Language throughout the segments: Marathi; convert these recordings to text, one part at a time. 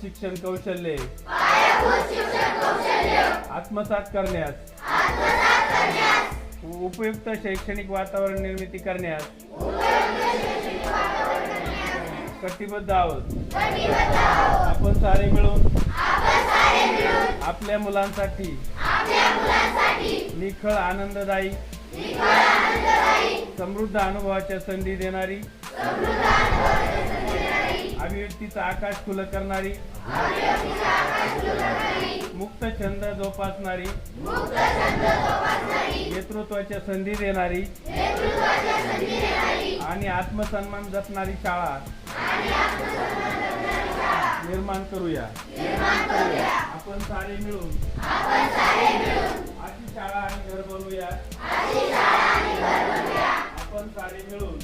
शिक्षण कौशल्ये. आत्मसात करण्यास. उपयुक्त शैक्षणिक वातावरण निर्मिती करण्यास. कटिबद्ध आहोत. आपण सारे मिळून आपल्या मुलांसाठी निखळ आनंददायी समृद्ध अनुभवाच्या संधी देणारी अभिव्यक्तीचा आकाश खुलं करणारी. मुक्त छंद जोपासणारी. नेतृत्वाच्या संधी देणारी. आणि आत्मसन्मान जपणारी शाळा. निर्माण करूया. आपण सारे मिळून. अशी शाळा आणि घर बनवूया. आपण सारे मिळून.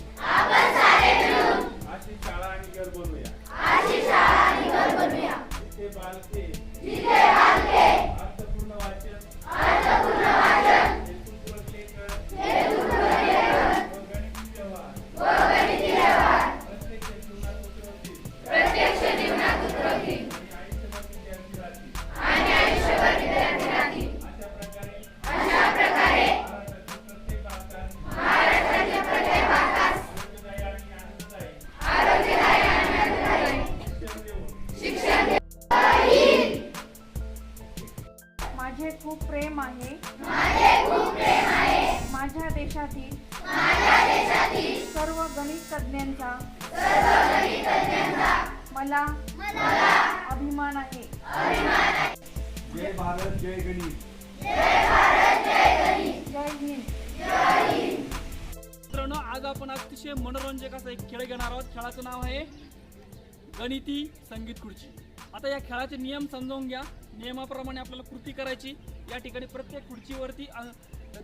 गणिती संगीत खुर्ची. आता या खेळाचे नियम समजावून घ्या. नियमाप्रमाणे आपल्याला कृती करायची. या ठिकाणी प्रत्येक खुर्चीवरती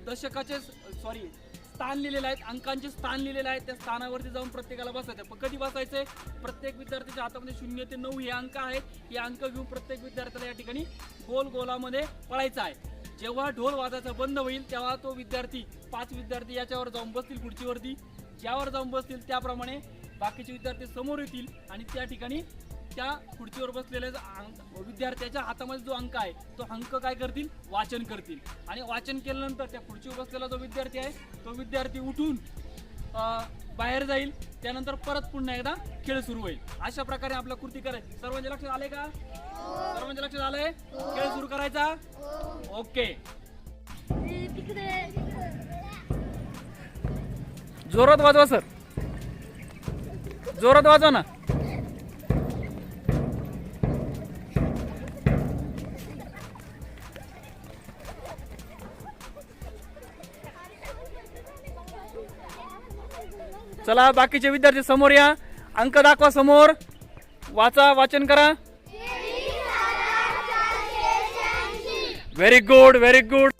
दशकाचे सॉरी स्थान लिहिलेले आहेत अंकांचे स्थान लिहिलेले आहेत त्या स्थानावरती जाऊन प्रत्येकाला बसायचं. पण कधी आहे प्रत्येक विद्यार्थ्याच्या हातामध्ये शून्य ते नऊ हे अंक आहेत. हे अंक घेऊन प्रत्येक विद्यार्थ्याला या ठिकाणी गोल गोलामध्ये पळायचं आहे. जेव्हा ढोल वाजायचा बंद होईल तेव्हा तो विद्यार्थी पाच विद्यार्थी याच्यावर जाऊन बसतील खुर्चीवरती. ज्यावर जाऊन बसतील त्याप्रमाणे बाकीचे विद्यार्थी समोर येतील आणि त्या ठिकाणी त्या खुर्चीवर बसलेल्या विद्यार्थ्याच्या हातामध्ये जो अंक आहे तो अंक काय करतील? वाचन करतील. आणि वाचन केल्यानंतर त्या खुर्चीवर बसलेला जो विद्यार्थी आहे तो विद्यार्थी उठून बाहेर जाईल. त्यानंतर परत पुन्हा एकदा खेळ सुरू होईल. अशा प्रकारे आपला कृती करायची सर्वांच्या लक्षात आले का? सर्वांच्या लक्षात आलंय खेळ सुरू करायचा? ओके. जोरात वाजवा सर. जोरात वाजवा ना. चला बाकीचे विद्यार्थी समोर या. अंक दाखवा समोर. वाचा वाचन करा. व्हेरी गुड व्हेरी गुड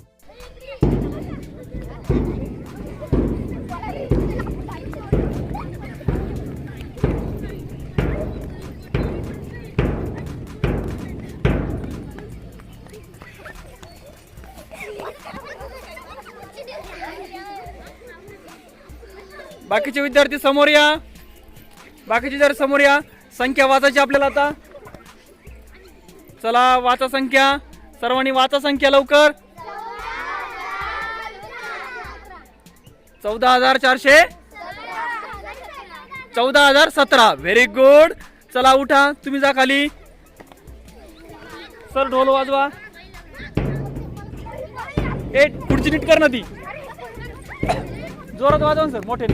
बाकीचे विद्यार्थी समोर या. बाकीचे विद्यार्थी समोर या संख्या वाचायची आपल्याला आता. चला वाचा संख्या. सर्वांनी वाचा संख्या लवकर. चौदा हजार चारशे. चौदा हजार सतरा. व्हेरी गुड चला उठा. तुम्ही जा खाली. सर ढोल वाजवा. ए पुढची नीट कर ना ती. जोरात वाजवा ना सर. मोठे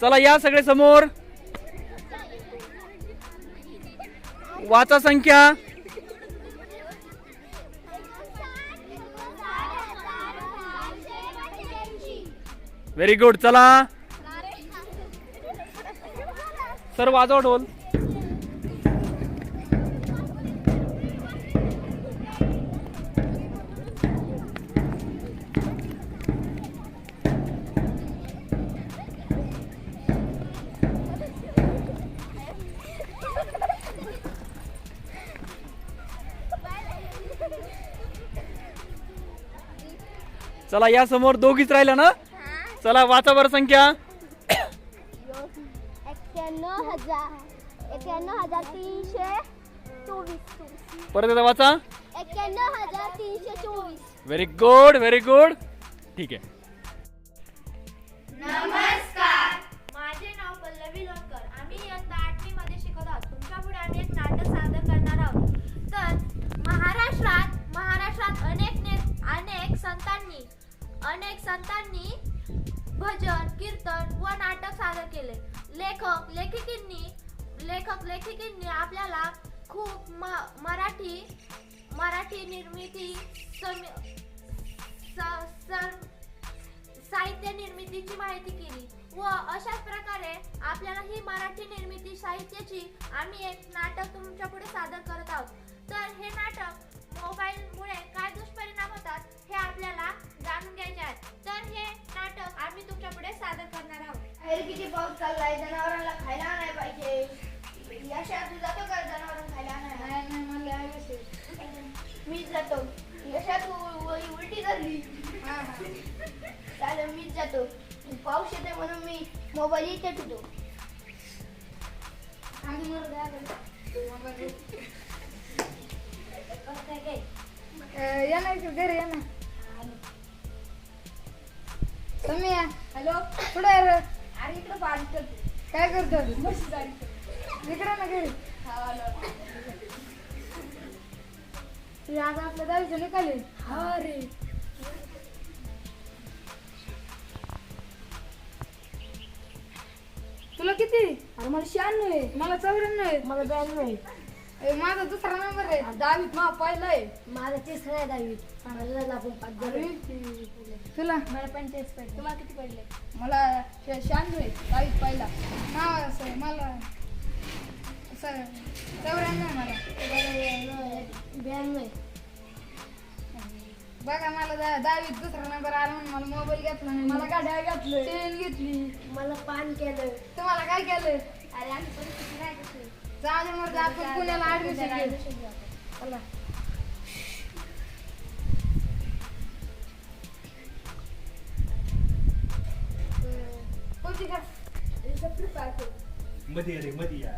चला या सगळे समोर. वाचा संख्या. व्हेरी गुड चला. सर वाजवा ढोल. चला या समोर दोघीच राहिल्या ना? चला वाचा बरं संख्या. एक्क्याण्णव हजार. एक्क्याण्णव हजार तीनशे चोवीस. परत एकदा वाचा. एक्क्याण्णव हजार तीनशे चोवीस. व्हेरी गुड व्हेरी गुड ठीक आहे. माझे नाव पल्लवी लोणकर. आम्ही इयत्ता आठवी मध्ये शिकत आहोत. तुमच्यापुढे आम्ही एक नाटक सादर करणार आहोत. तर महाराष्ट्रात महाराष्ट्रात अनेक ने अनेक संतांनी अनेक संतांनी भजन कीर्तन व नाटक सादर केले. लेखक लेखिकींनी लेखक लेखिकींनी आपल्याला खूप म मराठी मराठी निर्मिती सम- स- सर- साहित्य निर्मितीची माहिती केली व अशाच प्रकारे आपल्याला ही मराठी निर्मिती साहित्याची आम्ही एक नाटक तुमच्यापुढे सादर करत आहोत. तर हे नाटक मोबाईलमुळे काय दुष्परिणाम होतात हे आपल्याला जाणून घ्यायचे आहे तर हे नाटक आम्ही तुमच्यापुढे सादर करणार आहोत. अरे किती पाऊस चाललाय जनावरांना खायला नाही पाहिजे. यशा तू जातो का जनावरांना खायला नाही नाही नाही मला. मीच जातो. यशा तू उलटी झाली. चालेल मीच जातो. पाऊस येते म्हणून मी मोबाईल इथे ठेवतो. या ना इकडे घरी या ना सम्या हॅलो कुठे आहे रे? अरे इकडे पाणी काय करतो? इकडे ना घरी. तुझी आज आपल्या दहावीचे निकाले? हा रे. तुला किती? अरे मला शहाण्णव आहे. मला चौऱ्याण्णव आहे. मला ब्याण्णव आहे. ए, माझा दुसरा नंबर आहे. दहावीत मा पहिला आहे. माझा तिसरा आहे दहावीत. मला आपण पाच झालो तुला? मला पंचेचाळीस पडले तुम्हाला किती पडले? मला श- शहाण्णव आहे दहावीत पहिला. नाव असं मला असं चौऱ्याण्णव आहे मला. ब्याण्णव आहे. बघा मला दा- दहावीत दुसरा नंबर आला म्हणून मला मोबाईल घेतला नाही. मला गाड्या घातलं? चेन घेतली. मला पान केलं. तुम्हाला काय केलं? अरे आम्ही परिस्थिती नाही कशी जाऊ दे मग आपण पुण्याला ऍडमिशन घेऊ. चला. कोणती का मध्ये रे मध्ये या.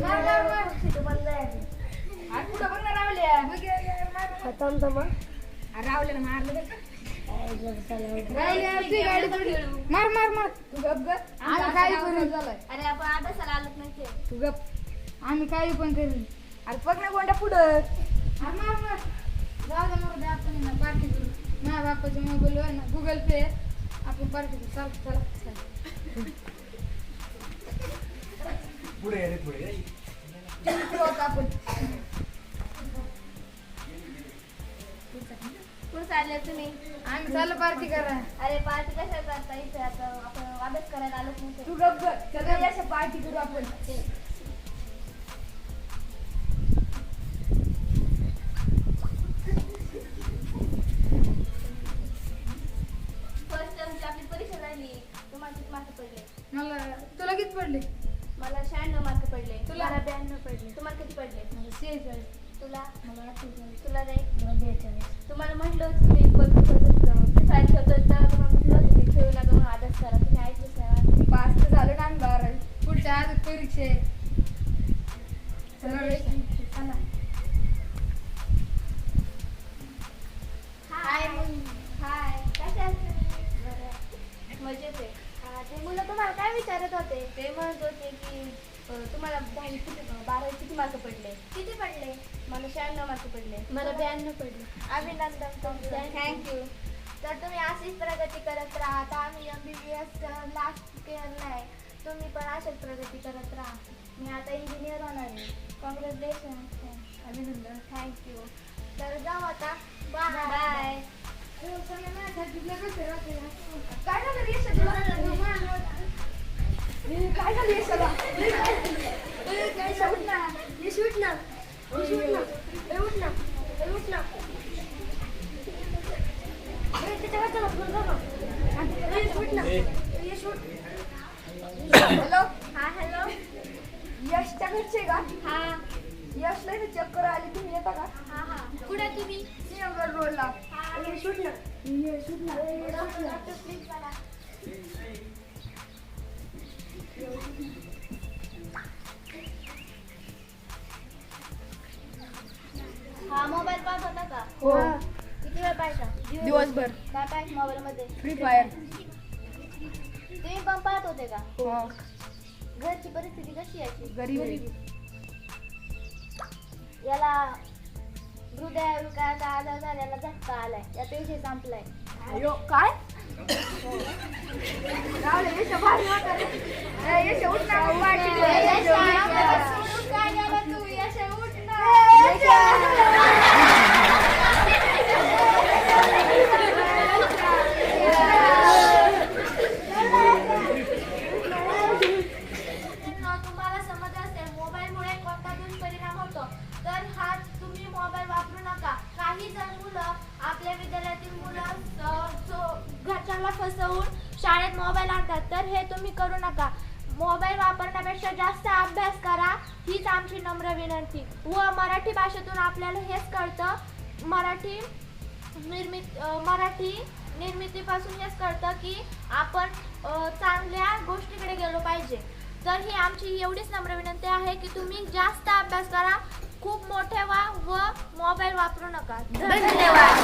मार, मार, मार. बंद आहे अरे पुढं बघ ना रावल्या? रावल्याला मारलं. का? मार मार मार. तू गप ग. आम्ही काही करू अरे आपण अभ्यासाला आलोच नाही तू गप. आम्ही काही पण करू अरे बघ ना कोणत्या पुढं. अरे मार मार. जाऊ दे मग आपण ना पार्टी करू. माझ्या बापाच्या मोबाईल आहे ना गुगल पे. आपण पार्टी करू. चाल चला चला. पुढे या रे पुढे आपण. कुठं चालले तुम्ही. आम्ही चाललो पार्टी करा. अरे पार्टी कशा करता इथे आता आपण अभ्यास करायला नाही तू पार्टी करू आपण. Thank you. तुम्ही अशीच प्रगती करत राहा आता आम्ही M B B S last केलं आहे तुम्ही पण अशीच प्रगती करत राहा मी आता इंजिनियर होणार आहे कॉंग्रॅच्युलेशन अभिनंदन थँक्यू तर जाऊ आता बाय बाय हो, ना? काय झालं यशला? काय झालं यशाला? काय? उठ ना. यश, उठ ना. उठ ना. उठ ना. हॅलो हा हॅलो यशच्या घरचे का हा यशला इथे चक्कर आली तुम्ही येता का हा हा कुठे आहे तुम्ही सिंहगड रोडला हा हा मोबाईल पाहत होता का? हो. किती वेळ पाहायचा दिवसभर. काय पाहायचं मोबाईल मध्ये फ्री फायर तुम्ही पण पाहत होते का हो घरची परिस्थिती कशी आहे गरीब याला हृदयविकाराचा आजार झाल्याला झटका आलाय. याचा विषय संपलाय. अयो काय? राहुल यश भारी उठ ना मग party दे. यश, काय झालं तू यश. उठ ना करण्यापेक्षा जास्त अभ्यास करा हीच आमची नम्र विनंती. व मराठी भाषेतून आपल्याला हेच कळतं मराठी निर्मित मराठी निर्मितीपासून हेच कळतं की आपण चांगल्या गोष्टीकडे गेलो पाहिजे. तर ही आमची एवढीच नम्र विनंती आहे की तुम्ही जास्त अभ्यास करा खूप मोठे व्हा व मोबाईल वापरू नका. धन्यवाद.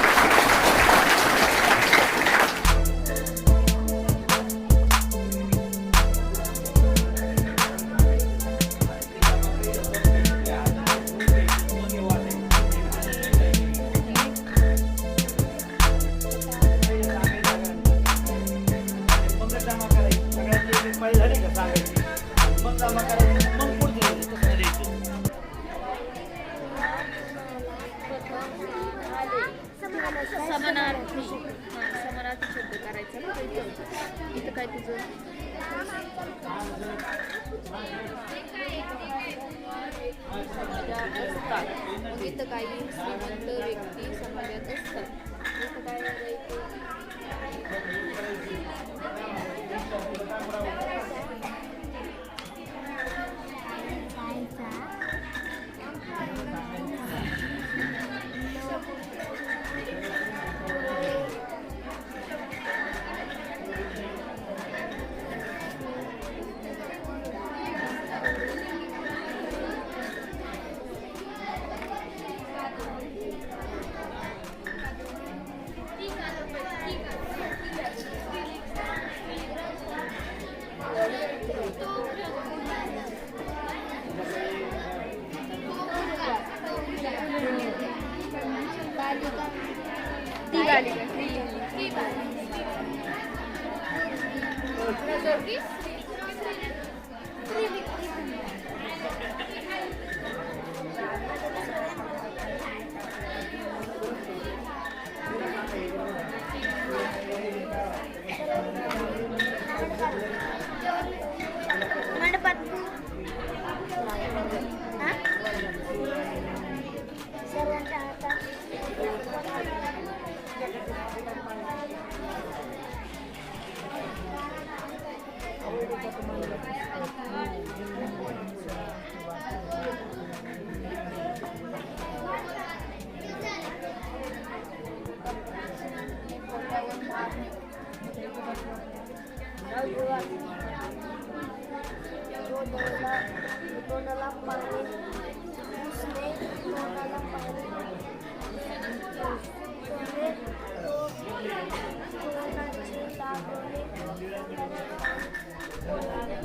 समानार्थी समानार्थी शब्द करायचा ना इथं इथं काय तुझं? समाजात असतात मग इथं काही श्रीमंत व्यक्ती समाजात असतात इथं काय? Diwali. Diwali. Turki? तोंडाला पाणी उसने तोंडाला पाणी पुसणे,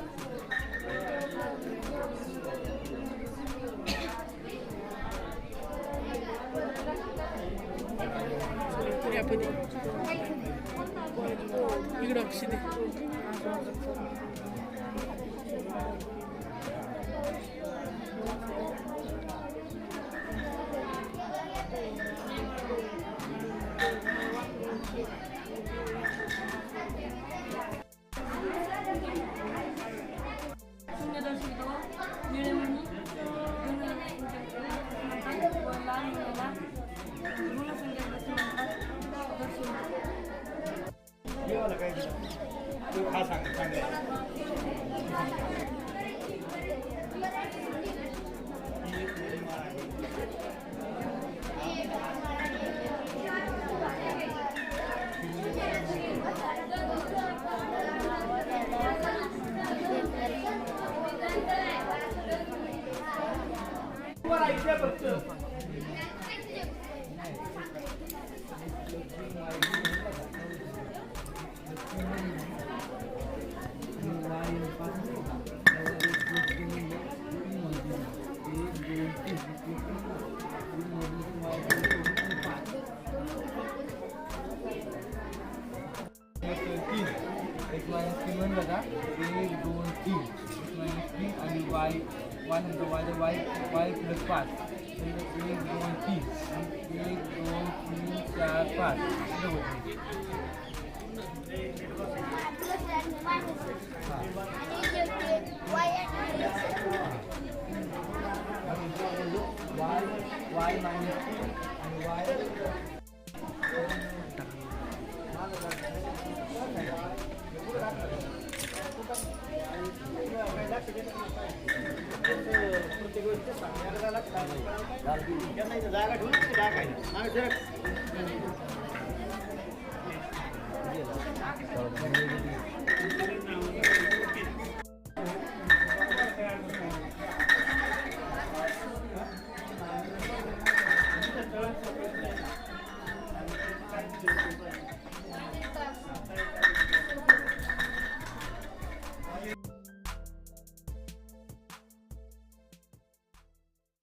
तोंडाचे लागणे शून्य तीन आणि वाय वाय नंतर वाय वाय वाय प्लस पाच नंतर एक दोन तीन एक दोन तीन चार पाच असं होतं. प्लस आणि मायनस आणि जे होते वाय आणि जागा